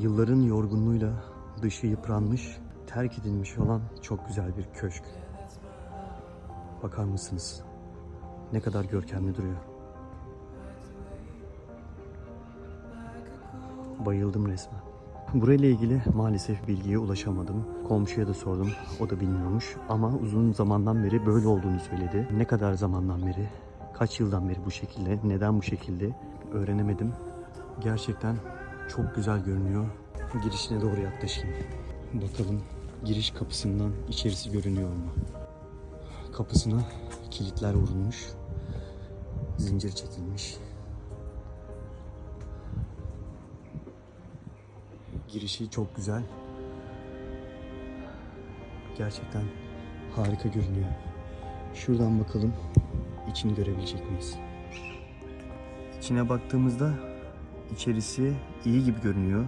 Yılların yorgunluğuyla dışı yıpranmış, terk edilmiş olan çok güzel bir köşk. Bakar mısınız? Ne kadar görkemli duruyor. Bayıldım resmen. Burayla ilgili maalesef bilgiye ulaşamadım. Komşuya da sordum. O da bilmiyormuş. Ama uzun zamandan beri böyle olduğunu söyledi. Ne kadar zamandan beri, kaç yıldan beri bu şekilde, neden bu şekilde öğrenemedim. Gerçekten çok güzel görünüyor. Girişine doğru yaklaşayım. Bakalım giriş kapısından içerisi görünüyor mu? Kapısına kilitler vurulmuş. Zincir çekilmiş. Girişi çok güzel. Gerçekten harika görünüyor. Şuradan bakalım içini görebilecek miyiz? İçine baktığımızda içerisi iyi gibi görünüyor.